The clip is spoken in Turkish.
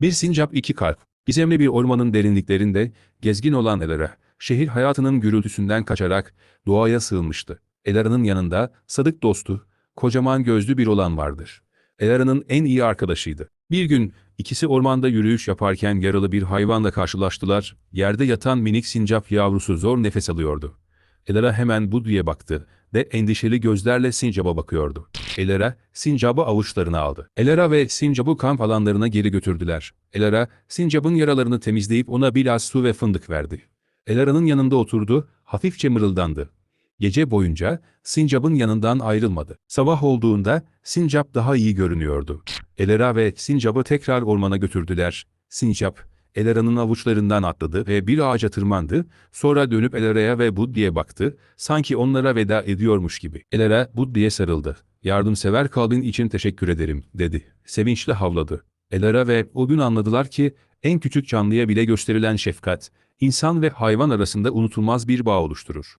Bir sincap iki kalp. Gizemli bir ormanın derinliklerinde gezgin olan Elara, şehir hayatının gürültüsünden kaçarak doğaya sığınmıştı. Elara'nın yanında sadık dostu, kocaman gözlü bir olan vardır. Elara'nın en iyi arkadaşıydı. Bir gün ikisi ormanda yürüyüş yaparken yaralı bir hayvanla karşılaştılar. Yerde yatan minik sincap yavrusu zor nefes alıyordu. Elara hemen Budri'ye baktı ve endişeli gözlerle sincaba bakıyordu. Elara, sincabı avuçlarına aldı. Elara ve sincabı kamp alanlarına geri götürdüler. Elara, sincabın yaralarını temizleyip ona biraz su ve fındık verdi. Elara'nın yanında oturdu, hafifçe mırıldandı. Gece boyunca sincabın yanından ayrılmadı. Sabah olduğunda sincap daha iyi görünüyordu. Elara ve sincabı tekrar ormana götürdüler. Sincap, Elara'nın avuçlarından atladı ve bir ağaca tırmandı, sonra dönüp Elara'ya ve Buddi'ye baktı, sanki onlara veda ediyormuş gibi. Elara Buddi'ye sarıldı. Yardımsever kalbin için teşekkür ederim, dedi. Sevinçle havladı. Elara ve o gün anladılar ki, en küçük canlıya bile gösterilen şefkat, insan ve hayvan arasında unutulmaz bir bağ oluşturur.